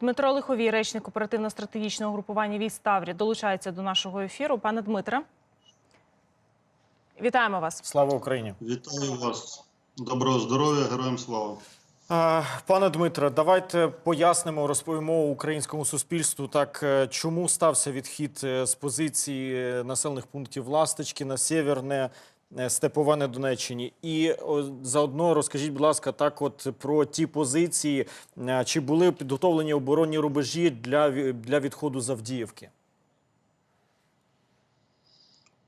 Дмитро Лиховій, речник оперативно-стратегічного групування військ Таврі, долучається до нашого ефіру. Пане Дмитре, вітаємо вас. Слава Україні. Вітаю вас. Доброго здоров'я, героям слава. Пане Дмитре, давайте пояснимо, розповімо українському суспільству, так е, чому стався відхід е, з позиції е, населених пунктів Ласточки на Сєвєрне, е, Степове на Донеччині. І заодно розкажіть, будь ласка, так от про ті позиції, е, чи були підготовлені оборонні рубежі для, для відходу з Авдіївки?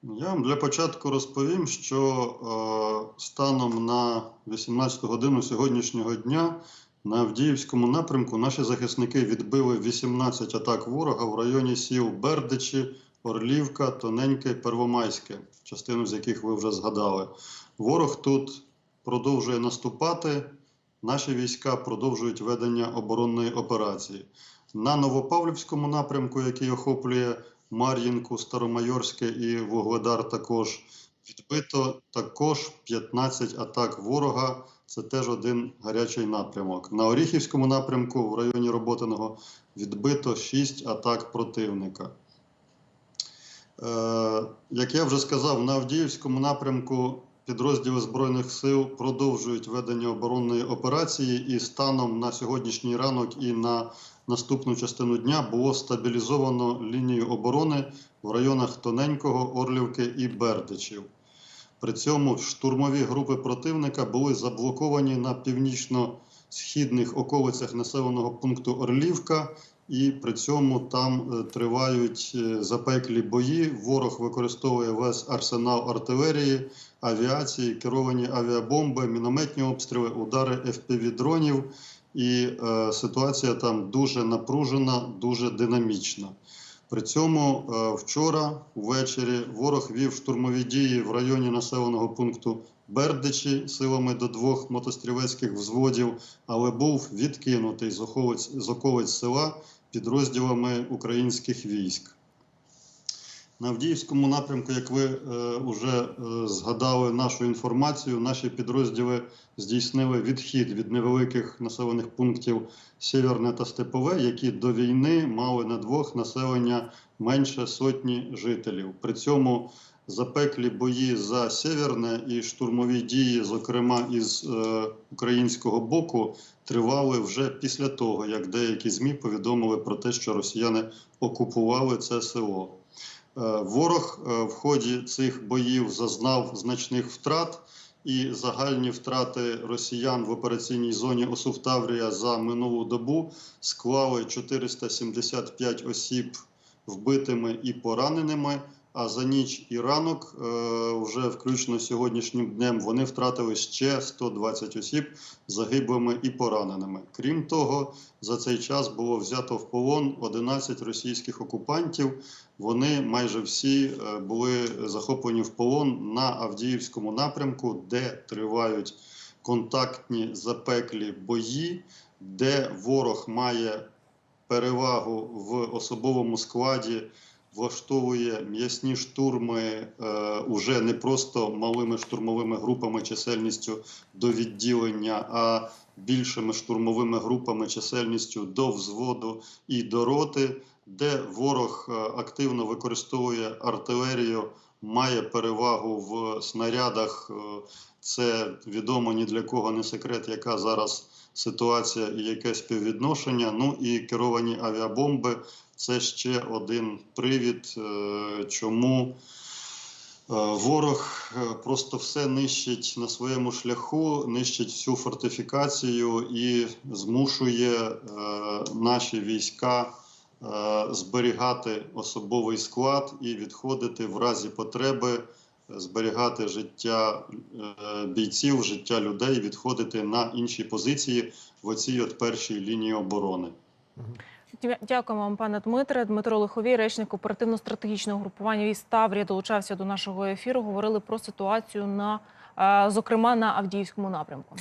Я вам для початку розповім, що е, станом на 18 годину сьогоднішнього дня на Авдіївському напрямку наші захисники відбили 18 атак ворога в районі сіл Бердичі, Орлівка, Тоненьке Первомайське, частину з яких ви вже згадали. Ворог тут продовжує наступати. Наші війська продовжують ведення оборонної операції. На Новопавлівському напрямку, який охоплює Мар'їнку, Старомайорське і Вугледар, також відбито також 15 атак ворога. Це теж один гарячий напрямок. На Оріхівському напрямку в районі Роботиного відбито 6 атак противника. Е, як я вже сказав, на Авдіївському напрямку підрозділи Збройних сил продовжують ведення оборонної операції, і станом на сьогоднішній ранок і на наступну частину дня було стабілізовано лінію оборони в районах Тоненького, Орлівки і Бердичів. При цьому штурмові групи противника були заблоковані на північно-східних околицях населеного пункту Орлівка, і при цьому там е, тривають е, запеклі бої. Ворог використовує весь арсенал артилерії, авіації, керовані авіабомби, мінометні обстріли, удари FPV-дронів. І е, ситуація там дуже напружена, дуже динамічна. При цьому е, вчора ввечері ворог вів штурмові дії в районі населеного пункту Бердичі силами до двох мотострілецьких взводів, але був відкинутий з околиць, з околиць села підрозділами українських військ. На Авдіївському напрямку, як ви вже е, згадали нашу інформацію, наші підрозділи здійснили відхід від невеликих населених пунктів Сєвєрне та Степове, які до війни мали на двох населення менше сотні жителів. При цьому запеклі бої за Сєвєрне і штурмові дії, зокрема із е, українського боку, тривали вже після того, як деякі змі повідомили про те, що росіяни окупували це село. Е, Ворог е, в ході цих боїв зазнав значних втрат, і загальні втрати росіян в операційній зоні Осув-Таврія за минулу добу склали 475 осіб вбитими і пораненими. А за ніч і ранок, е, вже включно сьогоднішнім днем, вони втратили ще 120 осіб загиблими і пораненими. Крім того, за цей час було взято в полон 11 російських окупантів. Вони майже всі е, були захоплені в полон на Авдіївському напрямку, де тривають контактні запеклі бої, де ворог має перевагу в особовому складі. Влаштовує м'ясні штурми е, уже не просто малими штурмовими групами чисельністю до відділення, а більшими штурмовими групами чисельністю до взводу і до роти, де ворог е, активно використовує артилерію, має перевагу в снарядах. Е, Це відомо ні для кого не секрет, яка зараз ситуація і яке співвідношення. Ну і керовані авіабомби це ще один привід, е, чому е, ворог просто все нищить на своєму шляху, нищить всю фортифікацію і змушує наші війська зберігати особовий склад і відходити в разі потреби, зберігати життя е, бійців, життя людей, відходити на інші позиції в оцій от першій лінії оборони. Дякуємо вам, пане Дмитре. Дмитро Лиховій, речник оперативно-стратегічного групування військ Таврія, долучався до нашого ефіру. Говорили про ситуацію на, е, зокрема, на Авдіївському напрямку.